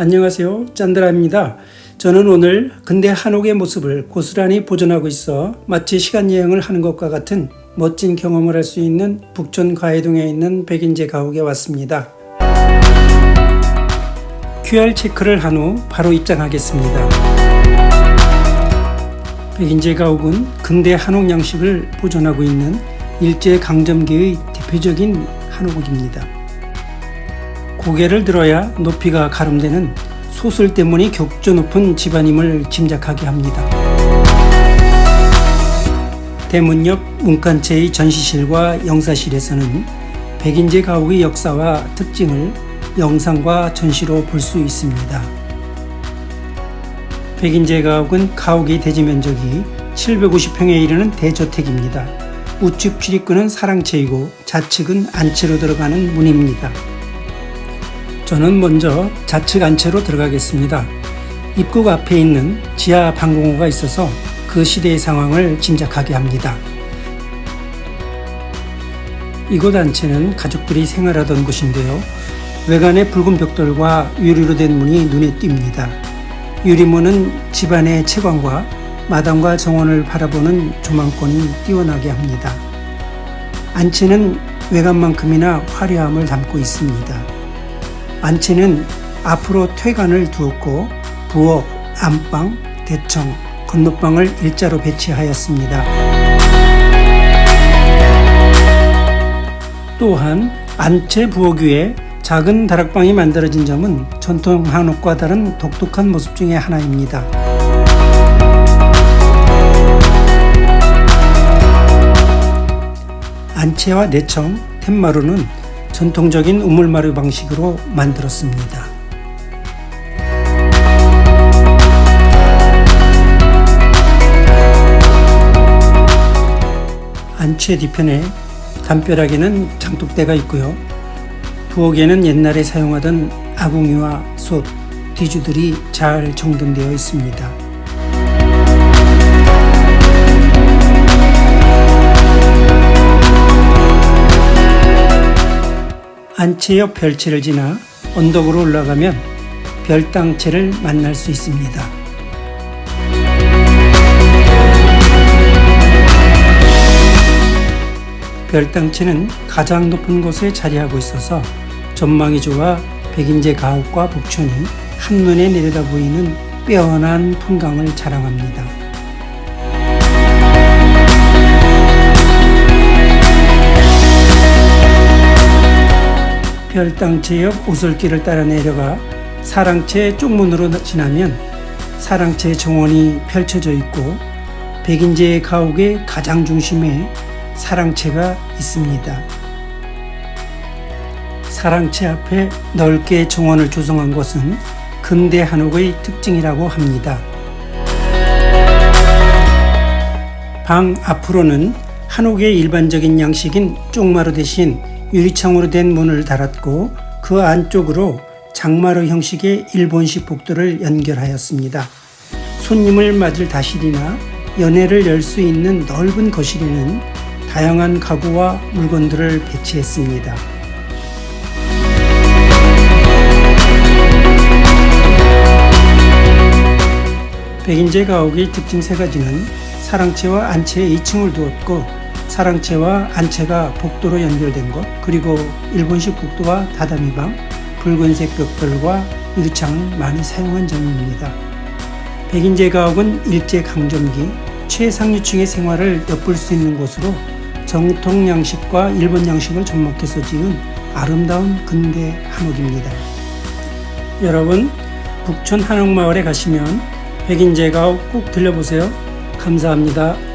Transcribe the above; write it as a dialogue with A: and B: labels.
A: 안녕하세요. 짠드라입니다. 저는 오늘 근대 한옥의 모습을 고스란히 보존하고 있어 마치 시간 여행을 하는 것과 같은 멋진 경험을 할 수 있는 북촌 가해동에 있는 백인제 가옥에 왔습니다. QR 체크를 한 후 바로 입장하겠습니다. 백인제 가옥은 근대 한옥 양식을 보존하고 있는 일제 강점기의 대표적인 한옥입니다. 고개를 들어야 높이가 가름되는 소설 때문에 격조 높은 집안임을 짐작하게 합니다. 대문 옆 문간체의 전시실과 영사실에서는 백인제 가옥의 역사와 특징을 영상과 전시로 볼 수 있습니다. 백인제 가옥은 가옥의 대지 면적이 750평에 이르는 대저택입니다. 우측 출입구는 사랑채이고 좌측은 안채로 들어가는 문입니다. 저는 먼저 좌측 안채로 들어가겠습니다. 입국 앞에 있는 지하 방공호가 있어서 그 시대의 상황을 짐작하게 합니다. 이곳 안채는 가족들이 생활하던 곳인데요. 외관의 붉은 벽돌과 유리로 된 문이 눈에 띕니다. 유리문은 집안의 채광과 마당과 정원을 바라보는 조망권이 뛰어나게 합니다. 안채는 외관만큼이나 화려함을 담고 있습니다. 안채는 앞으로 퇴관을 두었고 부엌, 안방, 대청, 건너방을 일자로 배치하였습니다. 또한 안채 부엌 위에 작은 다락방이 만들어진 점은 전통 한옥과 다른 독특한 모습 중의 하나입니다. 안채와 내청, 툇마루는 전통적인 우물마루 방식으로 만들었습니다. 안채 뒤편에 담벼락에는 장독대가 있고요. 부엌에는 옛날에 사용하던 아궁이와 솥, 뒤주들이 잘 정돈되어 있습니다. 옆 별채를 지나 언덕으로 올라가면 별당채를 만날 수 있습니다. 별당채는 가장 높은 곳에 자리하고 있어서 전망이 좋아 백인제 가옥과 북촌이 한눈에 내려다 보이는 빼어난 풍광을 자랑합니다. 별당채 옆 오솔길을 따라 내려가 사랑채 쪽문으로 지나면 사랑채 정원이 펼쳐져 있고 백인제 가옥의 가장 중심에 사랑채가 있습니다. 사랑채 앞에 넓게 정원을 조성한 것은 근대 한옥의 특징이라고 합니다. 방 앞으로는 한옥의 일반적인 양식인 쪽마루 대신 유리창으로 된 문을 달았고 그 안쪽으로 장마루 형식의 일본식 복도를 연결하였습니다. 손님을 맞을 다실이나 연회를 열 수 있는 넓은 거실에는 다양한 가구와 물건들을 배치했습니다. 백인제 가옥의 특징 세 가지는 사랑채와 안채에 2층을 두었고 사랑채와 안채가 복도로 연결된 것 그리고 일본식 복도와 다다미방 붉은색 벽돌과 유리창을 많이 사용한 점입니다. 백인제 가옥은 일제 강점기 최상류층의 생활을 엿볼 수 있는 곳으로 정통 양식과 일본 양식을 접목해서 지은 아름다운 근대 한옥입니다. 여러분 북촌 한옥마을에 가시면 백인제 가옥 꼭 들려보세요. 감사합니다.